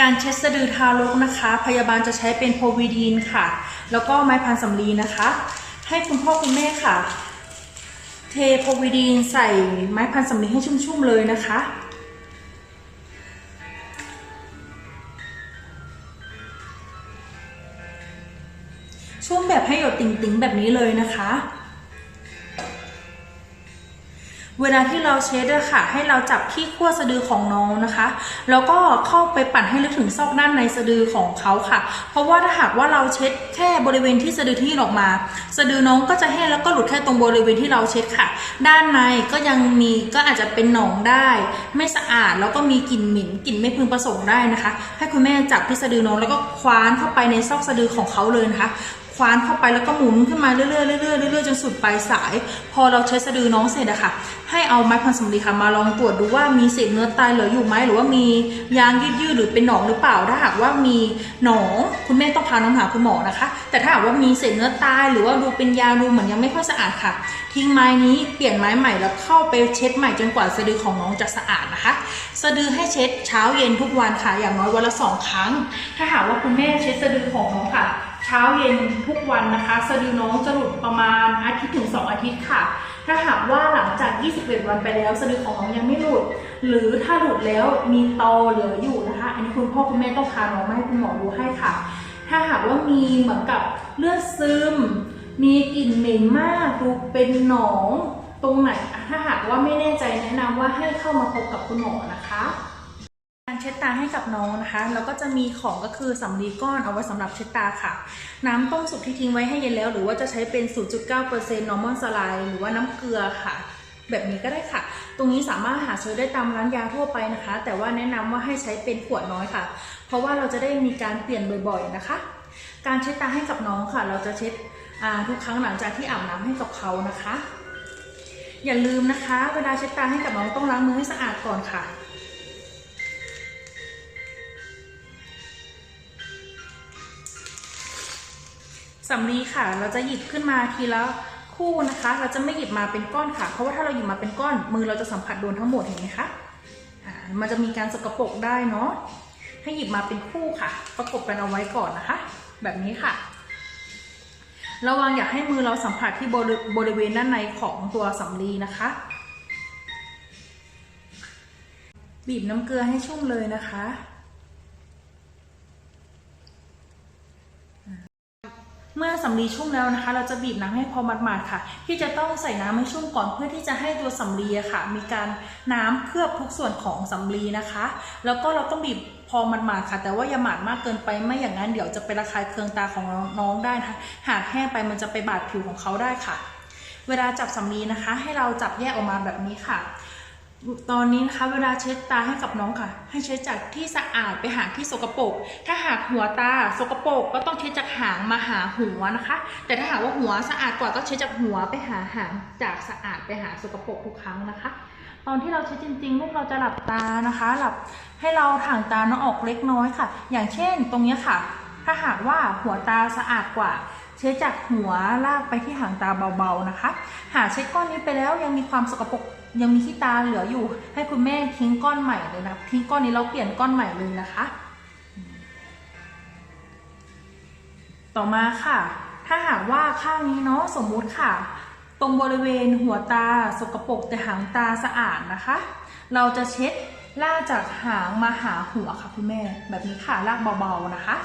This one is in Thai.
การเช็ดสะดือทารกนะคะ พยาบาลจะใช้เป็นโพวิดีนค่ะ แล้วก็ไม้พันสำลีนะคะ ให้คุณพ่อคุณแม่ค่ะ เทโพวิดีนใส่ไม้พันสำลีให้ชุ่มๆเลยนะคะช่วงแบบให้หยดติ่งๆแบบนี้เลยนะคะ เวลาที่เราเช็ดอะค่ะ ให้เราจับที่ขั้วสะดือของน้องนะคะ แล้วก็เข้าไปปั่นให้ลึกถึงซอกด้านในสะดือของเขาค่ะ เพราะว่าถ้าหากว่าเราเช็ดแค่บริเวณที่สะดือที่หยื่นออกมา สะดือน้องก็จะแห้งแล้วก็หลุดแค่ตรงบริเวณที่เราเช็ดค่ะ ด้านในก็ยังมีก็อาจจะเป็นหนองได้ ไม่สะอาดแล้วก็มีกลิ่นเหม็นกลิ่นไม่พึงประสงค์ได้นะคะ ให้คุณแม่จับที่สะดือน้องแล้วก็คว้านเข้าไปในซอกสะดือของเขาเลยนะคะ คว้านเข้าไปแล้วก็หมุนขึ้นมาเรื่อยๆเรื่อยๆเรื่อยๆจนสุดปลายสาย พอเราใช้สะดือน้องเสร็จอะค่ะ ให้เอาไม้พันสำลีค่ะมาลองตรวจดูว่ามีเศษเนื้อตายเหลืออยู่ไหมหรือว่ามียางยืดๆหรือเป็นหนองหรือเปล่าถ้าหากว่ามีหนองคุณแม่ต้องพาน้องหาคุณหมอนะคะ แต่ถ้าหากว่ามีเศษเนื้อตายหรือว่าดูเป็นยางดูเหมือนยังไม่ค่อยสะอาดค่ะ ทิ้งไม้นี้เปลี่ยนไม้ใหม่แล้วเข้าไปเช็ดใหม่จนกว่าสะดือของน้องจะสะอาดนะคะ สะดือให้เช็ดเช้าเย็นทุกวันค่ะอย่างน้อยวันละสองครั้ง ถ้าหากว่าคุณแม่เช็ดสะดือของน้องค่ะ เช้าเย็นทุกวันนะคะสะดือน้องจะหลุดประมาณอาทิตย์ถึง 2 อาทิตย์ค่ะ ถ้าหากว่าหลังจาก 21 วันไปแล้วสะดือของน้องยังไม่หลุด หรือถ้าหลุดแล้วมีตอเหลืออยู่นะคะ อันนี้คุณพ่อคุณแม่ต้องพาน้องมาให้คุณหมอดูให้ค่ะ ถ้าหากว่ามีเหมือนกับเลือดซึม มีกลิ่นเหม็นมากดูเป็นหนองตรงไหน ถ้าหากว่าไม่แน่ใจแนะนำว่าให้เข้ามาพบกับคุณหมอนะคะ เช็ดตาให้กับน้องนะคะ แล้วก็จะมีของก็คือสำลีก้อนเอาไว้สำหรับเช็ดตาค่ะ น้ำต้มสุกที่ทิ้งไว้ให้เย็นแล้ว หรือว่าจะใช้เป็น 0.9% normal saline หรือว่าน้ำเกลือค่ะ แบบนี้ก็ได้ค่ะ ตรงนี้สามารถหาซื้อได้ตามร้านยาทั่วไปนะคะ แต่ว่าแนะนำว่าให้ใช้เป็นขวดน้อยค่ะ เพราะว่าเราจะได้มีการเปลี่ยนบ่อยๆนะคะ การเช็ดตาให้กับน้องค่ะ เราจะเช็ดอ่าทุกครั้งหลังจากที่อาบน้ำให้กับเขานะคะอย่าลืมนะคะ เวลาเช็ดตาให้กับน้องต้องล้างมือให้สะอาดก่อนค่ะ สำลีค่ะ เราจะหยิบขึ้นมาทีละคู่นะคะ เราจะไม่หยิบมาเป็นก้อนค่ะ เพราะว่าถ้าเราหยิบมาเป็นก้อน มือเราจะสัมผัสโดนทั้งหมดเห็นไหมคะมันจะมีการสกปรกได้เนาะ ให้หยิบมาเป็นคู่ค่ะ ประกบกันเอาไว้ก่อนนะคะ แบบนี้ค่ะ ระวังอย่าให้มือเราสัมผัสที่บริบริเวณด้านในของตัวสำลีนะคะ บีบน้ำเกลือให้ชุ่มเลยนะคะ เมื่อสำลีชุ่มแล้วนะคะ เราจะบีบน้ำให้พอหมาดๆค่ะ ที่จะต้องใส่น้ำให้ชุ่มก่อนเพื่อที่จะให้ตัวสำลีค่ะ มีการน้ำเคลือบทุกส่วนของสำลีนะคะ แล้วก็เราต้องบีบพอหมาดๆค่ะ แต่ว่าอย่าหมาดมากเกินไปไม่อย่างนั้นเดี๋ยวจะไประคายเคืองตาของน้องได้นะคะหากแห้งไปมันจะไปบาดผิวของเขาได้ค่ะ เวลาจับสำลีนะคะ ให้เราจับแยกออกมาแบบนี้ค่ะ ตอนนี้นะคะเวลาเช็ดตาให้กับน้องค่ะ ให้เช็ดจากที่สะอาดไปหาที่สกปรกถ้าหากหัวตาสกปรกก็ต้องเช็ดจากหางมาหาหัวนะคะ แต่ถ้าหากว่าหัวสะอาดกว่าก็เช็ดจากหัวไปหาหางจากสะอาดไปหาสกปรกทุกครั้งนะคะ ตอนที่เราเช็ดจริงๆลูกเราจะหลับตานะคะ หลับให้เราถ่างตาน้องออกเล็กน้อยค่ะ อย่างเช่น ตรงนี้ค่ะ ถ้าหากว่าหัวตาสะอาดกว่าเช็ดจากหัวลากไปที่หางตาเบาๆนะคะ หากเช็ดก้อนนี้ไปแล้วยังมีความสกปรก ยังมีขี้ตาเหลืออยู่ ให้คุณแม่ทิ้งก้อนใหม่เลยนะทิ้งก้อนนี้เราเปลี่ยนก้อนใหม่เลยนะคะ ต่อมาค่ะ ถ้าหากว่าข้างนี้เนาะสมมุติค่ะ ตรงบริเวณหัวตาสกปรกแต่หางตาสะอาดนะคะ เราจะเช็ดลากจากหางมาหาหัวค่ะคุณแม่ แบบนี้ค่ะลากเบาๆนะคะ